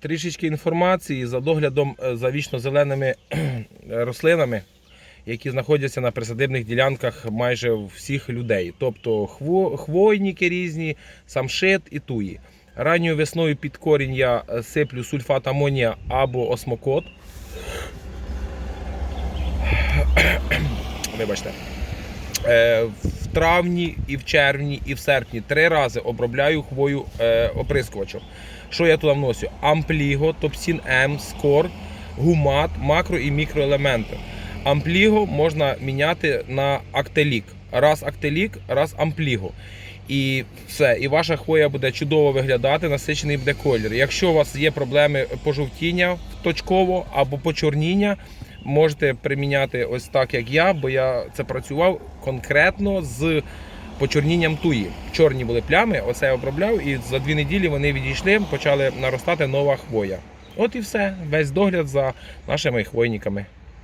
трішечки інформації за доглядом е, за вічно-зеленими рослинами, які знаходяться на присадибних ділянках майже всіх людей. Тобто хво, хвойники різні, самшит і туї. Ранньою весною під корінь я е, сиплю сульфат амонія або осмокот. Вибачте. Травні, і в червні, і в серпні три рази обробляю хвою е, оприскувачем. Що я туди вносю? Ампліго, Топсін М, Скор, гумат, макро і мікроелементи. Ампліго можна міняти на актелік. Раз актелік, раз ампліго. І все, і ваша хвоя буде чудово виглядати, насичений буде колір. Якщо у вас є проблеми пожовтіння точково або почорніння, можете приміняти ось так, як я, бо я це працював конкретно з почорнінням туї. Чорні були плями, оце я обробляв, і за дві неділі вони відійшли, почали наростати нова хвоя. От і все, весь догляд за нашими хвойниками.